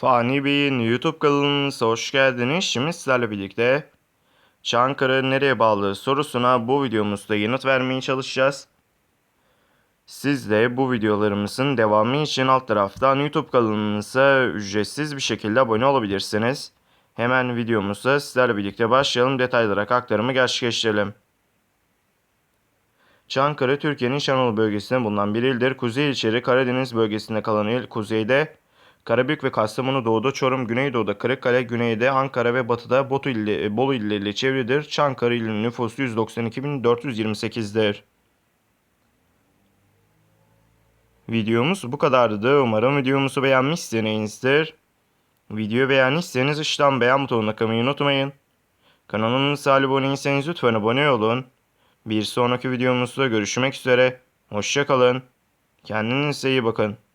Fani Bey'in YouTube kanalınıza hoş geldiniz. Şimdi sizlerle birlikte Çankırı nereye bağlı sorusuna bu videomuzda yanıt vermeye çalışacağız. Siz de bu videolarımızın devamı için alt taraftan YouTube kanalımıza ücretsiz bir şekilde abone olabilirsiniz. Hemen videomuza sizlerle birlikte başlayalım. Detaylara aktarımı gerçekleştirelim. Çankırı, Türkiye'nin Şanlıurfa bölgesinde bulunan bir ildir. Kuzey ilçeleri Karadeniz bölgesinde kalan il, kuzeyde Karabük ve Kastamonu doğuda, Çorum güneydoğuda, Kırıkkale güneyde, Ankara ve batıda Bolu, illi, Bolu illeriyle çevrilidir. Çankırı ilinin nüfusu 192.428'dir. Videomuz bu kadardı. Umarım videomuzu beğenmişsinizdir. Videoyu beğendiyseniz aşağıdan beğen butonuna kılmayı unutmayın. Kanalımıza abone değilseniz lütfen abone olun. Bir sonraki videomuzda görüşmek üzere. Hoşçakalın. Kendinize iyi bakın.